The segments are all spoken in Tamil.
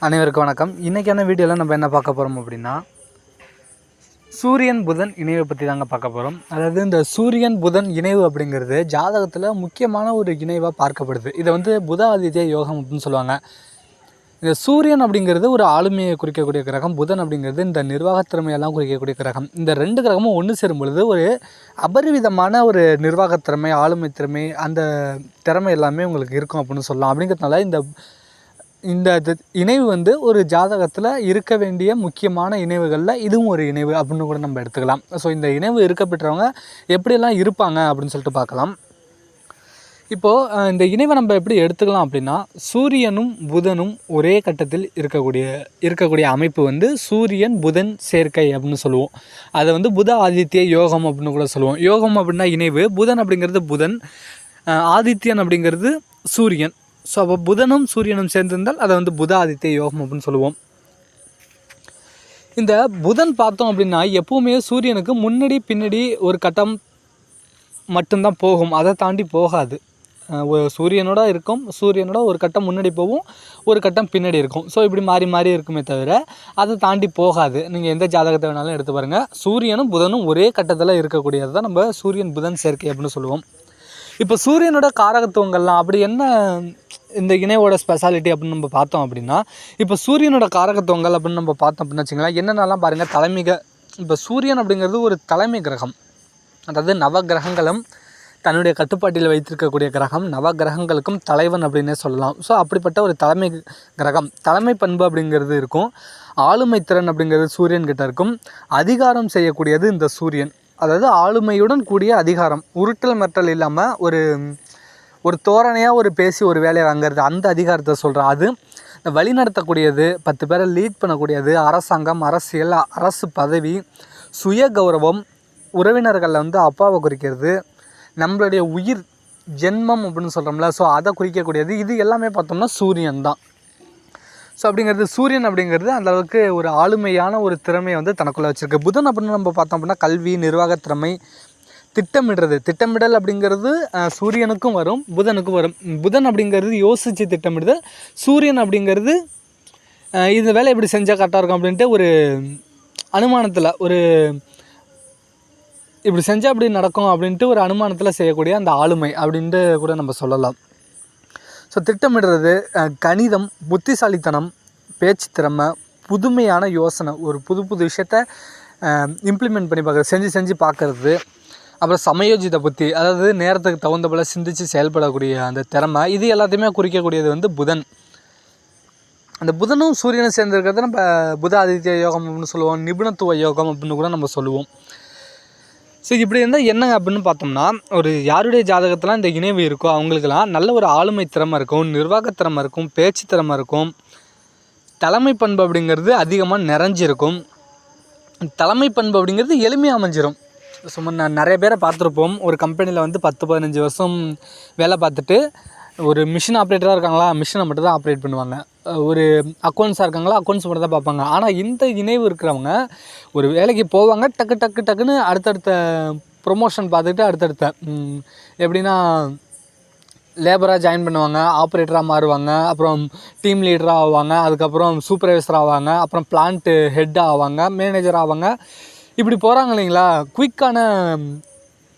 அனைவருக்கும் வணக்கம். இன்றைக்கான வீடியோவில் நம்ம என்ன பார்க்க போகிறோம் அப்படின்னா சூரியன் புதன் இணைவை பற்றி தாங்க பார்க்க போகிறோம் அதாவது இந்த சூரியன் புதன் இணைவு அப்படிங்கிறது ஜாதகத்தில் முக்கியமான ஒரு இணைவாக பார்க்கப்படுது. இதை வந்து புதாதித்ய யோகம் அப்படின்னு சொல்லுவாங்க. இந்த சூரியன் அப்படிங்கிறது ஒரு ஆளுமையை குறிக்கக்கூடிய கிரகம் புதன் அப்படிங்கிறது இந்த நிர்வாகத் திறமையெல்லாம் குறிக்கக்கூடிய கிரகம். இந்த ரெண்டு கிரகமும் ஒன்று சேரும் பொழுது ஒரு அபரிவிதமான ஒரு நிர்வாகத் திறமை ஆளுமை திறமை அந்த திறமை எல்லாமே உங்களுக்கு இருக்கும் அப்படின்னு சொல்லலாம். அப்படிங்கிறதுனால இந்த இந்த இணைவு வந்து ஒரு ஜாதகத்தில் இருக்க வேண்டிய முக்கியமான இணைவுகளில் இதுவும் ஒரு இணைவு அப்படின்னு கூட நம்ம எடுத்துக்கலாம். ஸோ இந்த இணைவு இருக்க பெற்றவங்க எப்படியெல்லாம் இருப்பாங்க அப்படின்னு சொல்லிட்டு பார்க்கலாம். இப்போது இந்த இணைவை நம்ம எப்படி எடுத்துக்கலாம் அப்படின்னா சூரியனும் புதனும் ஒரே கட்டத்தில் இருக்கக்கூடிய இருக்கக்கூடிய அமைப்பு வந்து சூரியன் புதன் சேர்க்கை அப்படின்னு சொல்லுவோம். அதை வந்து புத ஆதித்ய யோகம் அப்படின்னு கூட சொல்லுவோம். யோகம் அப்படின்னா இணைவு புதன் அப்படிங்கிறது புதன் ஆதித்யன் அப்படிங்கிறது சூரியன். ஸோ அப்போ புதனும் சூரியனும் சேர்ந்திருந்தால் அதை வந்து புத ஆதித்ய யோகம் அப்படின்னு சொல்லுவோம். இந்த புதன் பார்த்தோம் அப்படின்னா எப்போவுமே சூரியனுக்கு முன்னாடி பின்னாடி ஒரு கட்டம் மட்டும்தான் போகும். அதை தாண்டி போகாது. சூரியனோட இருக்கும் சூரியனோட ஒரு கட்டம் முன்னாடி போகும் ஒரு கட்டம் பின்னாடி இருக்கும். ஸோ இப்படி மாறி மாறி இருக்குமே தவிர அதை தாண்டி போகாது. நீங்கள் எந்த ஜாதகத்தை வேணாலும் எடுத்து பாருங்கள் சூரியனும் புதனும் ஒரே கட்டத்தில் இருக்கக்கூடியது தான் நம்ம சூரியன் புதன் சேர்க்கை அப்படின்னு சொல்லுவோம். இப்போ சூரியனோட காரகத்துவங்கள்லாம் அப்படி என்ன இந்த இணையோட ஸ்பெஷாலிட்டி அப்படின்னு நம்ம பார்த்தோம் அப்படின்னா இப்போ சூரியனோட காரகத்துவங்கள் அப்படின்னு நம்ம பார்த்தோம் அப்படின்னு வச்சுங்களேன் என்னென்னலாம் பாருங்கள் தலைமிக இப்போ சூரியன் அப்படிங்கிறது ஒரு தலைமை கிரகம். அதாவது நவ கிரகங்களும் தன்னுடைய கட்டுப்பாட்டில் வைத்திருக்கக்கூடிய கிரகம் நவ கிரகங்களுக்கும் தலைவன் அப்படின்னே சொல்லலாம். ஸோ அப்படிப்பட்ட ஒரு தலைமை கிரகம் தலைமை பண்பு அப்படிங்கிறது இருக்கும். ஆளுமை திறன் அப்படிங்கிறது சூரியன்கிட்ட இருக்கும். அதிகாரம் செய்யக்கூடியது இந்த சூரியன். அதாவது ஆளுமையுடன் கூடிய அதிகாரம் உருட்டல் மிரட்டல் இல்லாமல் ஒரு ஒரு தோரணையாக ஒரு பேசி ஒரு வேலையை வாங்குறது அந்த அதிகாரத்தை சொல்கிறேன் அது வழி நடத்தக்கூடியது பத்து பேரை லீட் பண்ணக்கூடியது அரசாங்கம் அரசியல் அரசு பதவி சுய கௌரவம் உறவினர்களில் வந்து அப்பாவை குறிக்கிறது நம்மளுடைய உயிர் ஜென்மம் அப்படின்னு சொல்கிறோம்ல ஸோ அதை குறிக்கக்கூடியது. இது எல்லாமே பார்த்தோம்னா சூரியன் தான். ஸோ அப்படிங்கிறது சூரியன் அப்படிங்கிறது அந்தளவுக்கு ஒரு ஆளுமையான ஒரு திறமையை வந்து தனக்குள்ளே வச்சுருக்கு. புதன் அப்படின்னு நம்ம பார்த்தோம் அப்படின்னா கல்வி நிர்வாக திறமை திட்டமிடுறது. திட்டமிடல் அப்படிங்கிறது சூரியனுக்கும் வரும் புதனுக்கும் வரும். புதன் அப்படிங்கிறது யோசித்து திட்டமிடுதல். சூரியன் அப்படிங்கிறது இந்த வேலை இப்படி செஞ்சால் கரெக்டாக இருக்கும் அப்படின்ட்டு ஒரு அனுமானத்தில் ஒரு இப்படி செஞ்சால் இப்படி நடக்கும் அப்படின்ட்டு ஒரு அனுமானத்தில் செய்யக்கூடிய அந்த ஆளுமை அப்படின்ட்டு கூட நம்ம சொல்லலாம். ஸோ திட்டமிடுறது கணிதம் புத்திசாலித்தனம் பேச்சு திறமை புதுமையான யோசனை ஒரு புது புது விஷயத்த இம்ப்ளிமெண்ட் பண்ணி பார்க்குறது செஞ்சு செஞ்சு பார்க்குறது அப்புறம் சமயோஜித புத்தி அதாவது நேரத்துக்கு தகுந்த போல் சிந்தித்து செயல்படக்கூடிய அந்த திறமை இது எல்லாத்தையுமே குறிக்கக்கூடியது வந்து புதன். அந்த புதனும் சூரியனும் சேர்ந்துருக்கிறது நம்ம புத ஆதித்ய யோகம் அப்படின்னு சொல்லுவோம் நிபுணத்துவ யோகம் அப்படின்னு கூட நம்ம சொல்லுவோம். ஸோ இப்படி இருந்தால் என்ன அப்படின்னு பார்த்தோம்னா ஒரு யாருடைய ஜாதகத்தில் இந்த இணைவு இருக்கோ அவங்களுக்கெல்லாம் நல்ல ஒரு ஆளுமை திறமை இருக்கும் நிர்வாகத் திறமை இருக்கும் பேச்சு திறமை இருக்கும். தலைமை பண்பு அப்படிங்கிறது அதிகமாக நிறைஞ்சிருக்கும். தலைமை பண்பு அப்படிங்கிறது எளிமையாக அமைஞ்சிரும். சும்மா நான் நிறைய பேரை பார்த்துருப்போம். ஒரு கம்பெனியில் வந்து பத்து பதினஞ்சு வருஷம் வேலை பார்த்துட்டு ஒரு மிஷின் ஆப்ரேட்டராக இருக்காங்களா? மிஷினை மட்டும் தான் ஆப்ரேட் பண்ணுவாங்க. ஒரு அக்கௌண்ட்ஸாக இருக்காங்களா? அக்கௌண்ட்ஸ் மட்டும் தான் பார்ப்பாங்க. ஆனால் இந்த இணைவு இருக்கிறவங்க ஒரு வேலைக்கு போவாங்க டக்கு டக்கு டக்குன்னு அடுத்தடுத்த ப்ரொமோஷன் பார்த்துக்கிட்டு அடுத்தடுத்த எப்படின்னா லேபராக ஜாயின் பண்ணுவாங்க ஆப்ரேட்டராக மாறுவாங்க அப்புறம் டீம் லீடராக ஆவாங்க அதுக்கப்புறம் சூப்பர்வைசர் ஆவாங்க அப்புறம் பிளான்ட்டு ஹெட் ஆவாங்க மேனேஜர் ஆவாங்க. இப்படி போகிறாங்க இல்லைங்களா? குயிக்கான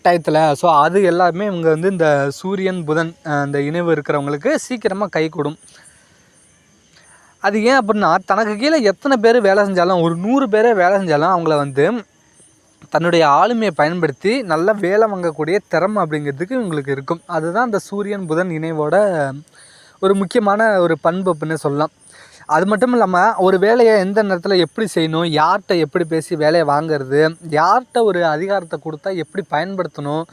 டயத்தில் ஸோ அது எல்லாருமே இவங்க வந்து இந்த சூரியன் புதன் இந்த இணைவு இருக்கிறவங்களுக்கு சீக்கிரமாக கை கூடும். அது ஏன் அப்படின்னா தனக்கு கீழே எத்தனை பேர் வேலை செஞ்சாலும் ஒரு நூறு பேரே வேலை செஞ்சாலும் அவங்கள வந்து தன்னுடைய ஆளுமையை பயன்படுத்தி நல்ல வேலை வாங்கக்கூடிய திறமை அப்படிங்கிறதுக்கு இவங்களுக்கு இருக்கும். அதுதான் அந்த சூரியன் புதன் இணைவோட ஒரு முக்கியமான ஒரு பண்பு அப்படின்னு சொல்லலாம். அது மட்டும் இல்லாமல் ஒரு வேலையை எந்த நேரத்தில் எப்படி செய்யணும் யார்கிட்ட எப்படி பேசி வேலையை வாங்குறது யார்கிட்ட ஒரு அதிகாரத்தை கொடுத்தா எப்படி பயன்படுத்தணும்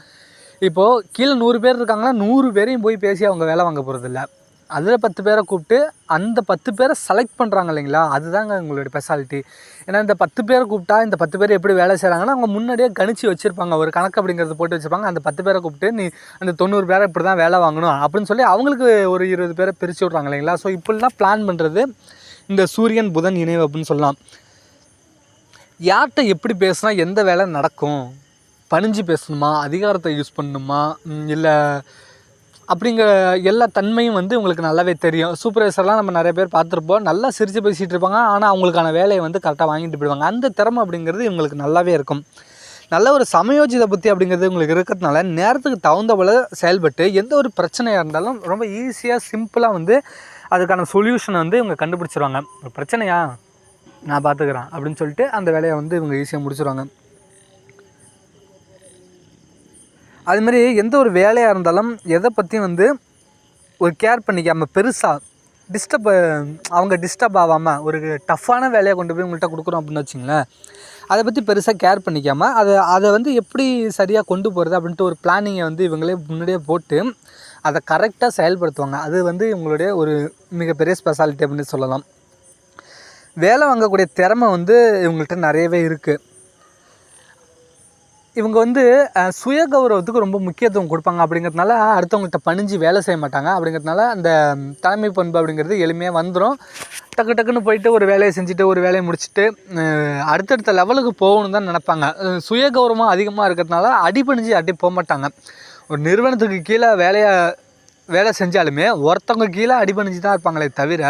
இப்போது கீழே நூறு பேர் இருக்காங்கன்னா நூறு பேரையும் போய் பேசி அவங்க வேலை வாங்க போகிறதில்ல அதில் பத்து பேரை கூப்பிட்டு அந்த பத்து பேரை செலக்ட் பண்ணுறாங்க இல்லைங்களா? அதுதாங்க உங்களுடைய ஸ்பெஷாலிட்டி ஏன்னா இந்த பத்து பேரை கூப்பிட்டா இந்த பத்து பேர் எப்படி வேலை செய்கிறாங்கன்னா அவங்க முன்னாடியே கணிச்சு வச்சுருப்பாங்க. ஒரு கணக்கு அப்படிங்கிறது போட்டு வச்சுருப்பாங்க. அந்த பத்து பேரை கூப்பிட்டு நீ அந்த தொண்ணூறு பேரை இப்படி தான் வேலை வாங்கணும் அப்படின்னு சொல்லி அவங்களுக்கு ஒரு இருபது பேரை பிரித்து விட்றாங்க இல்லைங்களா? ஸோ இப்படிலாம் பிளான் பண்ணுறது இந்த சூரியன் புதன் இணைவு அப்படின்னு சொல்லலாம். யார்கிட்ட எப்படி பேசுனா எந்த வேலை நடக்கும்? பணிஞ்சு பேசணுமா? அதிகாரத்தை யூஸ் பண்ணணுமா? இல்லை அப்படிங்கிற எல்லா தன்மையும் வந்து உங்களுக்கு நல்லாவே தெரியும். சூப்பர்வைசர்லாம் நம்ம நிறைய பேர் பார்த்துருப்போம். நல்லா சிரித்து பேசிகிட்டு இருப்பாங்க. ஆனால் அவங்களுக்கான வேலையை வந்து கரெக்டாக வாங்கிட்டு போயிடுவாங்க. அந்த திறமை அப்படிங்கிறது இவங்களுக்கு நல்லாவே இருக்கும். நல்ல ஒரு சமயோஜித புத்தி அப்படிங்கிறது உங்களுக்கு இருக்கிறதுனால நேரத்துக்கு தகுந்தபோல செயல்பட்டு எந்த ஒரு பிரச்சனையாக இருந்தாலும் ரொம்ப ஈஸியாக சிம்பிளாக வந்து அதுக்கான சொல்யூஷனை வந்து இவங்க கண்டுபிடிச்சிருவாங்க. ஒரு பிரச்சனையா? நான் பார்த்துக்கிறேன் அப்படின்னு சொல்லிட்டு அந்த வேலையை வந்து இவங்க ஈஸியாக முடிச்சிருவாங்க. அதுமாரி எந்த ஒரு வேலையாக இருந்தாலும் எதை பற்றியும் வந்து ஒரு கேர் பண்ணிக்காமல் பெருசாக டிஸ்டர்ப் அவங்க டிஸ்டர்ப் ஆகாமல் ஒரு டஃப்பான வேலையை கொண்டு போய் உங்கள்கிட்ட கொடுக்குறோம் அப்படின்னு வச்சுங்களேன். அதை பற்றி பெருசாக கேர் பண்ணிக்காமல் அதை அதை வந்து எப்படி சரியாக கொண்டு போகிறது அப்படின்ட்டு ஒரு பிளானிங்கை வந்து இவங்களே முன்னாடியே போட்டு அதை கரெக்டாக செயல்படுத்துவாங்க. அது வந்து இவங்களுடைய ஒரு மிகப்பெரிய ஸ்பெஷாலிட்டி அப்படின்னு சொல்லலாம். வேலை வாங்கக்கூடிய திறமை வந்து இவங்கள்ட்ட நிறையவே இருக்குது இவங்க வந்து சுய கௌரவத்துக்கு ரொம்ப முக்கியத்துவம் கொடுப்பாங்க அப்படிங்கிறதுனால அடுத்தவங்கள்ட்ட பணிஞ்சு வேலை செய்ய மாட்டாங்க. அப்படிங்கிறதுனால அந்த தலைமை பண்பு அப்படிங்கிறது எளிமையாக வந்துடும் டக்கு டக்குன்னு போயிட்டு ஒரு வேலையை செஞ்சுட்டு ஒரு வேலையை முடிச்சுட்டு அடுத்தடுத்த லெவலுக்கு போகணும்னு தான் நினப்பாங்க. சுய கௌரவம் அதிகமாக இருக்கிறதுனால அடிபணிஞ்சு அடி போக மாட்டாங்க. ஒரு நிறுவனத்துக்கு கீழே வேலையை வேலை செஞ்சாலுமே ஒருத்தவங்க கீழே அடிபணிஞ்சு தான் இருப்பாங்களே தவிர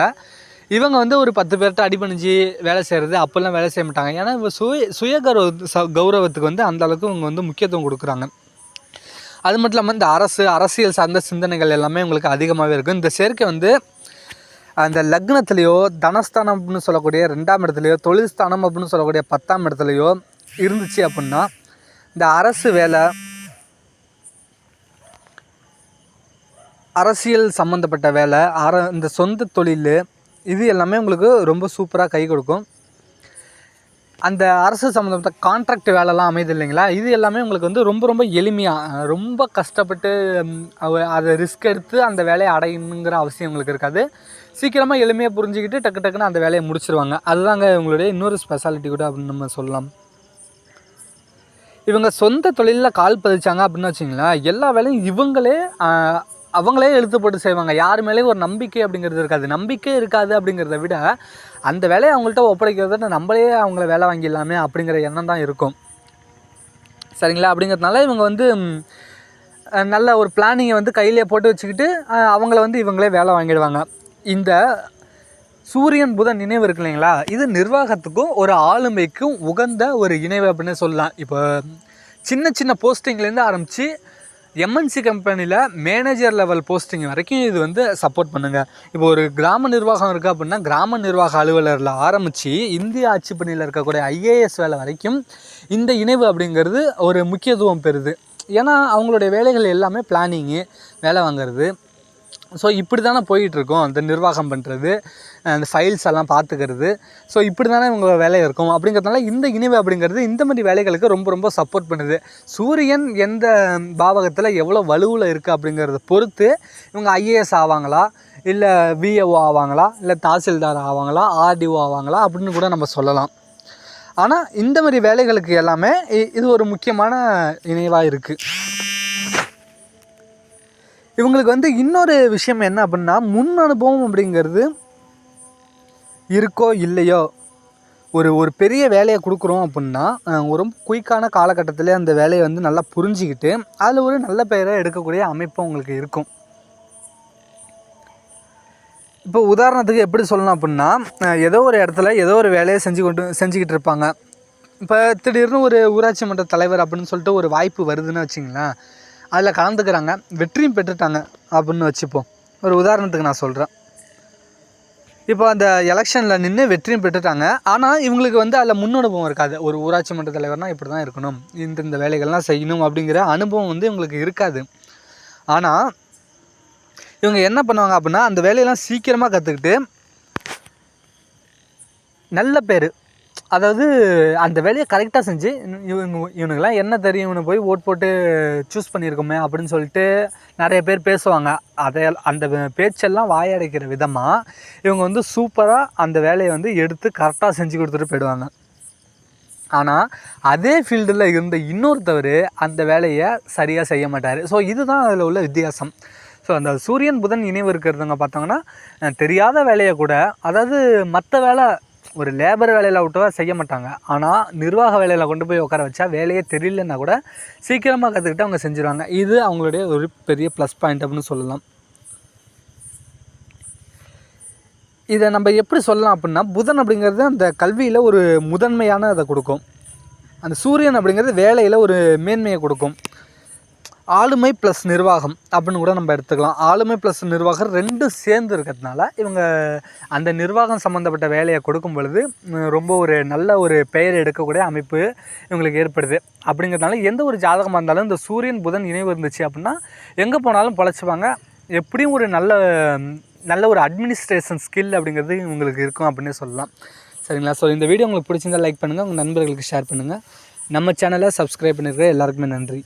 இவங்க வந்து ஒரு பத்து பேர்கிட்ட அடிபணிஞ்சு வேலை செய்கிறது அப்போல்லாம் வேலை செய்ய மாட்டாங்க. ஏன்னா இவங்க சுய சுய கௌரவ ச கௌரவத்துக்கு வந்து அந்த அளவுக்கு இவங்க வந்து முக்கியத்துவம் கொடுக்குறாங்க. அது மட்டும் இல்லாமல் இந்த அரசு அரசியல் சார்ந்த சிந்தனைகள் எல்லாமே உங்களுக்கு அதிகமாகவே இருக்கும். இந்த சேர்க்கை வந்து அந்த லக்னத்துலேயோ தனஸ்தானம் அப்படின்னு சொல்லக்கூடிய ரெண்டாம் இடத்துலையோ தொழில் ஸ்தானம் அப்படின்னு சொல்லக்கூடிய பத்தாம் இடத்துலையோ இருந்துச்சு அப்படின்னா இந்த அரசு வேலை அரசியல் சம்மந்தப்பட்ட வேலை அர இந்த சொந்த தொழில் இது எல்லாமே உங்களுக்கு ரொம்ப சூப்பராக கை கொடுக்கும். அந்த அரசு சம்மந்தப்பட்ட கான்ட்ராக்ட் வேலைலாம் அமையுது இல்லைங்களா? இது எல்லாமே உங்களுக்கு வந்து ரொம்ப ரொம்ப எளிமையாக ரொம்ப கஷ்டப்பட்டு அவ- அதை ரிஸ்க் எடுத்து அந்த வேலையை அடையணுங்கிற அவசியம் உங்களுக்கு இருக்காது. சீக்கிரமாக எளிமையாக புரிஞ்சுக்கிட்டு டக்கு டக்குன்னு அந்த வேலையை முடிச்சிருவாங்க. அதுதாங்க இவங்களுடைய இன்னொரு ஸ்பெஷாலிட்டி கூட அப்படின்னு நம்ம சொல்லலாம். இவங்க சொந்த தொழிலில் கால் பதிச்சாங்க அப்படின்னு வச்சிங்களேன் எல்லா வேலையும் இவங்களே அவங்களே எழுத்து போட்டு செய்வாங்க. யார் மேலேயும் ஒரு நம்பிக்கை அப்படிங்கிறது இருக்காது. நம்பிக்கை இருக்காது அப்படிங்கிறத விட அந்த வேலையை அவங்கள்ட்ட ஒப்படைக்கிறத நம்மளே அவங்கள வேலை வாங்கிடலாமே அப்படிங்கிற எண்ணம் தான் இருக்கும். சரிங்களா? அப்படிங்கிறதுனால இவங்க வந்து நல்ல ஒரு பிளானிங்கை வந்து கையிலே போட்டு வச்சுக்கிட்டு அவங்கள வந்து இவங்களே வேலை வாங்கிடுவாங்க. இந்த சூரியன் புதன் நினைவு இருக்கு இல்லைங்களா? இது நிர்வாகத்துக்கும் ஒரு ஆளுமைக்கும் உகந்த ஒரு இணைவு அப்படின்னு சொல்லலாம். இப்போ சின்ன சின்ன போஸ்டிங்லேருந்து ஆரம்பித்து எம்என்சி கம்பெனியில் மேனேஜர் லெவல் போஸ்டிங் வரைக்கும் இது வந்து சப்போர்ட் பண்ணுங்க. இப்போ ஒரு கிராம நிர்வாகம் இருக்குது அப்படின்னா கிராம நிர்வாக அலுவலரில் ஆரம்பித்து இந்திய ஆட்சி பணியில் இருக்கக்கூடிய ஐஏஎஸ் வேலை வரைக்கும் இந்த இணைவு அப்படிங்கிறது ஒரு முக்கியத்துவம் பெறுது. ஏன்னா அவங்களுடைய வேலைகள் எல்லாமே பிளானிங்கு வேலை வாங்குறது. ஸோ இப்படி தானே போயிட்டுருக்கோம் அந்த நிர்வாகம் பண்ணுறது அந்த ஃபைல்ஸ் எல்லாம் பார்த்துக்கிறது. ஸோ இப்படி தானே இவங்க வேலை இருக்கும். அப்படிங்கிறதுனால இந்த இணைவு அப்படிங்கிறது இந்த மாதிரி வேலைகளுக்கு ரொம்ப ரொம்ப சப்போர்ட் பண்ணுது. சூரியன் எந்த பாவகத்தில் எவ்வளோ வலுவில் இருக்குது அப்படிங்கிறத பொறுத்து இவங்க ஐஏஎஸ் ஆவாங்களா? இல்லை விஏஓ ஆவாங்களா? இல்லை தாசில்தார் ஆவாங்களா? ஆர்டிஓ ஆவாங்களா? அப்படின்னு கூட நம்ம சொல்லலாம். ஆனால் இந்த மாதிரி வேலைகளுக்கு எல்லாமே இ- இது ஒரு முக்கியமான இணைவாக இருக்குது இவங்களுக்கு வந்து இன்னொரு விஷயம் என்ன அப்படின்னா முன் அனுபவம் அப்படிங்கிறது இருக்கோ இல்லையோ ஒரு ஒரு பெரிய வேலையை கொடுக்குறோம் அப்படின்னா ஒரு ரொம்ப குயிக்கான காலகட்டத்தில் அந்த வேலையை வந்து நல்லா புரிஞ்சுக்கிட்டு அதில் ஒரு நல்ல பெயரை எடுக்கக்கூடிய அமைப்பு உங்களுக்கு இருக்கும். இப்போ உதாரணத்துக்கு எப்படி சொல்லணும் அப்படின்னா ஏதோ ஒரு இடத்துல ஏதோ ஒரு வேலையை செஞ்சு கொண்டு செஞ்சுக்கிட்டு இருப்பாங்க. இப்போ திடீர்னு ஒரு ஊராட்சி மன்ற தலைவர் அப்படின்னு சொல்லிட்டு ஒரு வாய்ப்பு வருதுன்னு வச்சிங்களேன் அதில் கலந்துக்கிறாங்க. வெற்றியும் பெற்றுட்டாங்க அப்படின்னு வச்சுப்போம். ஒரு உதாரணத்துக்கு நான் சொல்கிறேன் இப்போ அந்த எலெக்ஷனில் நின்று வெற்றியும் பெற்றுட்டாங்க. ஆனால் இவங்களுக்கு வந்து அதில் முன் அனுபவம் இருக்காது. ஒரு ஊராட்சி மன்ற தலைவர்னால் இப்படி தான் இருக்கணும். இந்த இந்த வேலைகள்லாம் செய்யணும் அப்படிங்கிற அனுபவம் வந்து இவங்களுக்கு இருக்காது. ஆனால் இவங்க என்ன பண்ணுவாங்க அப்படின்னா அந்த வேலையெல்லாம் சீக்கிரமாக கற்றுக்கிட்டு நல்ல பேர் அதாவது அந்த வேலையை கரெக்டாக செஞ்சு இவங்க இவனுக்கெல்லாம் என்ன தெரியும்? இவனை போய் ஓட் போட்டு சூஸ் பண்ணியிருக்கோமே அப்படின்னு சொல்லிட்டு நிறைய பேர் பேசுவாங்க. அதை அந்த பேச்செல்லாம் வாயடைக்கிற விதமாக இவங்க வந்து சூப்பராக அந்த வேலையை வந்து எடுத்து கரெக்டாக செஞ்சு கொடுத்துட்டு போயிடுவாங்க. ஆனால் அதே ஃபீல்டில் இருந்த இன்னொருத்தவர் அந்த வேலையை சரியாக செய்ய மாட்டார். ஸோ இதுதான் அதில் உள்ள வித்தியாசம். ஸோ அந்த சூரியன் புதன் இணைவு இருக்கிறதுங்க பார்த்தோங்கன்னா தெரியாத வேலையை கூட அதாவது மற்ற வேலை ஒரு லேபர் வேலையில் விட்டவா செய்ய மாட்டாங்க. ஆனால் நிர்வாக வேலையில் கொண்டு போய் உட்கார வச்சா வேலையே தெரியலன்னா கூட சீக்கிரமாக கற்றுக்கிட்டு அவங்க செஞ்சுருவாங்க. இது அவங்களுடைய ஒரு பெரிய ப்ளஸ் பாயிண்ட் அப்படின்னு சொல்லலாம். இதை நம்ம எப்படி சொல்லலாம் அப்படின்னா புதன் அப்படிங்கிறது அந்த கல்வியில் ஒரு முதன்மையான இதை கொடுக்கும். அந்த சூரியன் அப்படிங்கிறது வேலையில் ஒரு மேன்மையை கொடுக்கும். ஆளுமை ப்ளஸ் நிர்வாகம் அப்படின்னு கூட நம்ம எடுத்துக்கலாம். ஆளுமை ப்ளஸ் நிர்வாகம் ரெண்டும் சேர்ந்து இருக்கிறதுனால இவங்க அந்த நிர்வாகம் சம்மந்தப்பட்ட வேலையை கொடுக்கும் பொழுது ரொம்ப ஒரு நல்ல ஒரு பெயர் எடுக்கக்கூடிய அமைப்பு இவங்களுக்கு ஏற்படுது. அப்படிங்கிறதுனால எந்த ஒரு ஜாதகமாக இருந்தாலும் இந்த சூரியன் புதன் இணைவு இருந்துச்சு அப்படின்னா எங்கே போனாலும் பழச்சிப்பாங்க. எப்படியும் ஒரு நல்ல நல்ல ஒரு அட்மினிஸ்ட்ரேஷன் ஸ்கில் அப்படிங்கிறது இவங்களுக்கு இருக்கும் அப்படின்னே சொல்லலாம். சரிங்களா? ஸோ இந்த வீடியோ உங்களுக்கு பிடிச்சிருந்தா லைக் பண்ணுங்கள் உங்கள் நண்பர்களுக்கு ஷேர் பண்ணுங்கள் நம்ம சேனலை சப்ஸ்கிரைப் பண்ணிருக்கிற எல்லாருக்குமே நன்றி.